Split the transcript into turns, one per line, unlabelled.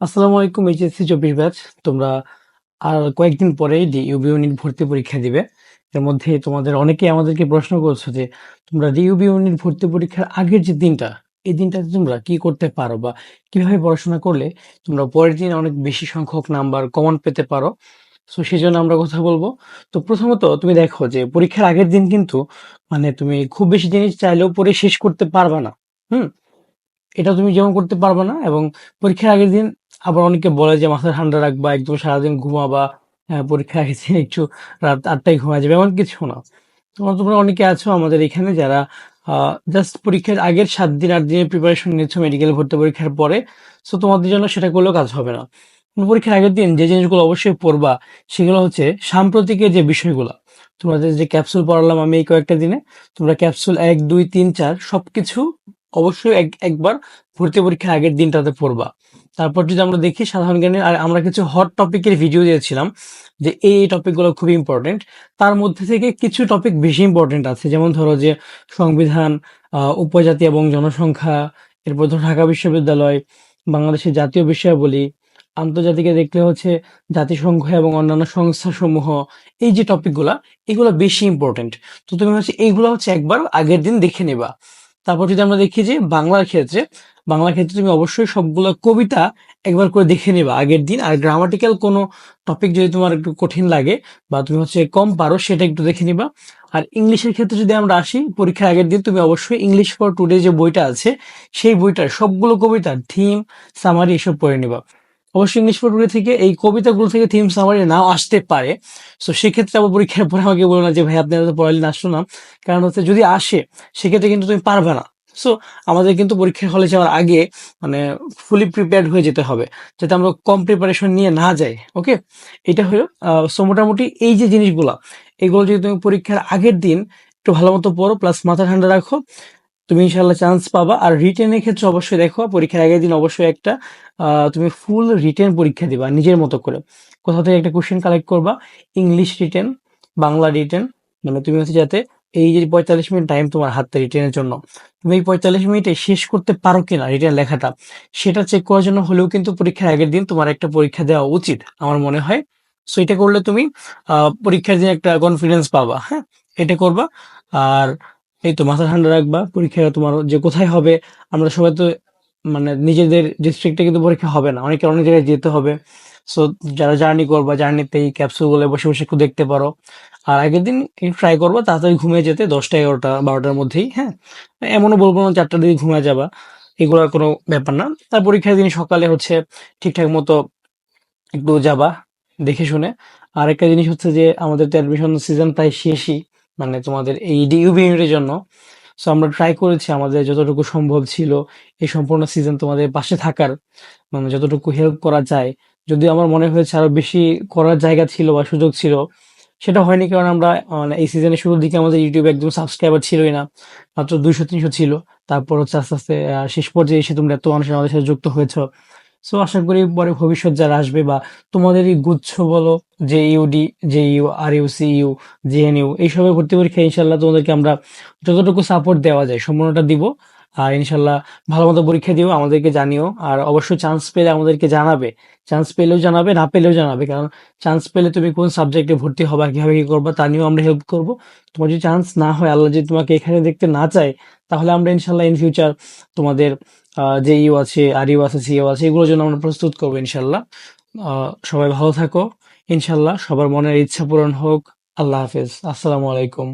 আসসালামু আলাইকুম, এইচএসসি চব্বিশ ব্যাচ। তোমরা আর কয়েকদিন পরেই ডিইউবি ইউনিট ভর্তি পরীক্ষা দিবে। এর মধ্যে তোমাদের অনেকেই আমাদেরকে প্রশ্ন করছ যে, তোমরা ডিইউবি ইউনিট ভর্তি পরীক্ষার আগের যে দিনটা, এই দিনটাতে তোমরা কি করতে পারো বা কীভাবে পড়াশোনা করলে তোমরা পরের দিন অনেক বেশি সংখ্যক নাম্বার কমন পেতে পারো? সো সেই জন্য আমরা কথা বলব। তো প্রথমত তুমি দেখো যে, পরীক্ষার আগের দিন কিন্তু মানে তুমি খুব বেশি জিনিস চাইলেও পরে শেষ করতে পারবে না। হুম? এটা তুমি যেমন করতে পারবে না এবং পরীক্ষার আগের দিন আবার অনেকে বলে যে মাথা ঠান্ডা রাখবা একদম সারাদিন ঘুমাবা হ্যাঁ, পরীক্ষার একটু রাত আটটায় ঘুমা যাবে এমন কিছু না। তোমরা তোমরা অনেকে আছো আমাদের এখানে যারা জাস্ট পরীক্ষার আগের সাত দিন আট দিনের প্রিপারেশন নিচ্ছ মেডিকেল ভর্তি পরীক্ষার পরে সো তোমাদের জন্য সেটা করলেও কাজ হবে না। পরীক্ষার আগের দিন যে জিনিসগুলো অবশ্যই পড়বা সেগুলো হচ্ছে সাম্প্রতিকের যে বিষয়গুলো। তোমাদের যে ক্যাপসুল পড়ালাম আমি এই কয়েকটা দিনে তোমরা ক্যাপসুল এক দুই তিন চার সবকিছু অবশ্যই এক একবার ভর্তি পরীক্ষার আগের দিনটাতে পড়বা। তারপর যদি আমরা দেখি সাধারণ জ্ঞানের, আর আমরা কিছু হট টপিকের ভিডিও দিয়েছিলাম যে এই টপিকগুলো খুবই ইম্পর্টেন্ট তার মধ্যে থেকে কিছু টপিক বেশি ইম্পর্টেন্ট আছে। যেমন ধরো যে সংবিধান উপজাতি এবং জনসংখ্যা, এরপর ধরো ঢাকা বিশ্ববিদ্যালয়, বাংলাদেশের জাতীয় বিষয়াবলী, আন্তর্জাতিকে দেখলে হচ্ছে জাতিসংঘ এবং অন্যান্য সংস্থা সমূহ এই যে টপিকগুলা এগুলো বেশি ইম্পর্টেন্ট তো তুমি হচ্ছে এইগুলো হচ্ছে একবার আগের দিন দেখে নেবা। তারপর যদি আমরা দেখি যে বাংলার ক্ষেত্রে বাংলার ক্ষেত্রে তুমি অবশ্যই সবগুলো কবিতা একবার করে দেখে নিবা। আগের দিন আর গ্রামাটিক্যাল কোনো টপিক যদি তোমার একটু কঠিন লাগে বা তুমি হচ্ছে কম পারো, সেটা একটু দেখে নিবা। আর ইংলিশের ক্ষেত্রে যদি আমরা আসি, পরীক্ষার আগের দিন তুমি অবশ্যই ইংলিশ ফর টুডে যে বইটা আছে, সেই বইটার সবগুলো কবিতার থিম সামারি এসব পড়ে নিবা। অবশ্যই ইংলিশ ফর থেকে, এই কবিতাগুলো থেকে থিম সামারি নাও আসতে পারে। সো সেক্ষেত্রে আবার পরীক্ষার পরে আমাকে বলো না যে, ভাই, আপনি এত পড়ালেন আসলো না। কারণ হচ্ছে যদি আসে, সেক্ষেত্রে কিন্তু তুমি পারবে না। সো আমাদের কিন্তু পরীক্ষার হলে যাওয়ার আগে মানে ফুলি প্রিপেয়ার্ড হয়ে যেতে হবে, যাতে আমরা কম প্রিপারেশন নিয়ে না যাই ওকে এটা হলো সো মোটামুটি এই যে জিনিসগুলো, এগুলো যদি তুমি পরীক্ষার আগের দিন একটু ভালো মতো পড়ো প্লাস মাথা ঠান্ডা রাখো তুমি ইনশাল্লাহ চান্স পাবা। আর রিটেনের ক্ষেত্রে অবশ্যই দেখো, পরীক্ষার আগের দিন অবশ্যই একটা তুমি ফুল রিটেন পরীক্ষা দিবা নিজের মতো করে। কোথাও থেকে একটা কোশ্চেন কালেক্ট করবা? ইংলিশ রিটেন বাংলা রিটেন মানে তুমি হচ্ছে যাতে এই যে পঁয়তাল্লিশ মিনিট টাইম তোমার হাতে রিটেনের জন্য। তুমি এই পঁয়তাল্লিশ মিনিটে শেষ করতে পারো কিনা রিটেন লেখাটা, সেটা চেক করার জন্য হলেও কিন্তু পরীক্ষার আগের দিন তোমার একটা পরীক্ষা দেওয়া উচিত, আমার মনে হয়। সো এটা করলে তুমি পরীক্ষার দিন একটা কনফিডেন্স পাবা হ্যাঁ? এটা করবা। আর এই তো মাথা ঠান্ডা রাখবা, পরীক্ষা তোমার যে কোথায় হবে, আমরা সবাই তো মানে নিজেদের ডিস্ট্রিক্টে কিন্তু পরীক্ষা হবে না অনেকে অনেক জায়গায় যেতে হবে। সো যারা জার্নি করবা জার্নিতে এই ক্যাপসুলগুলো বসে বসে একটু দেখতে পারো। আর আগের দিন ট্রাই করব, তাড়াতাড়ি ঘুমিয়ে যেতে, দশটা এগারোটা, বারোটার মধ্যেই হ্যাঁ? এমনও বলব না চারটার দিকে ঘুমিয়ে যাবা এগুলোর কোনো ব্যাপার না। তার পরীক্ষার দিন সকালে হচ্ছে ঠিকঠাক মতো একটু যাবা, দেখে শুনে। আর একটা জিনিস হচ্ছে যে, আমাদের তো অ্যাডমিশন সিজন প্রায় শেষই। মানে তোমাদের এই ইউনিটের জন্য। সো আমরা ট্রাই করেছি আমাদের যতটুকু সম্ভব ছিল এই সম্পূর্ণ সিজন তোমাদের পাশে থাকার। মানে যতটুকু হেল্প করা যায়। যদি আমার মনে হয়েছে আরও বেশি করার জায়গা ছিল বা সুযোগ ছিল, সেটা হয়নি কারণ আমরা মানে এই সিজনের শুরুর দিকে আমাদের ইউটিউবে একদম সাবস্ক্রাইবার ছিলই না, মাত্র দুইশো তিনশো ছিল। তারপর হচ্ছে আস্তে আস্তে শেষ পর্যায়ে এসে তোমরা এত মানুষের আমাদের সাথে যুক্ত হয়েছ। সো আশা করি পরে ভবিষ্যৎ যারা আসবে বা তোমাদের এই গুচ্ছ বলো যে ইউডি যে U R U C U J N U এইসবের ভর্তি পরীক্ষা ইনশাল্লাহ তোমাদেরকে আমরা যতটুকু সাপোর্ট দেওয়া যায় সম্পূর্ণটা দিব। আর ইনশাল্লাহ ভালো মতো পরীক্ষা দিও, আমাদেরকে জানিও। আর অবশ্যই চান্স পেলে আমাদেরকে জানাবে। চান্স পেলেও জানাবে, না পেলেও জানাবে। কারণ চান্স পেলে তুমি কোন সাবজেক্টে ভর্তি হবা, কীভাবে কি করবা, তা নিয়েও আমরা হেল্প করব। তোমার যদি চান্স না হয়, আল্লাহ যদি তোমাকে এখানে দেখতে না চায়, তাহলে আমরা ইনশাল্লাহ ইন ফিউচার তোমাদের যে ইউ আছে আর ইউ আছে সিও আছে, এগুলোর জন্য আমরা প্রস্তুত করব ইনশাল্লাহ। সবাই ভালো থাকো। ইনশাল্লাহ সবার মনের ইচ্ছা পূরণ হোক। আল্লাহ হাফেজ। আসসালামু আলাইকুম।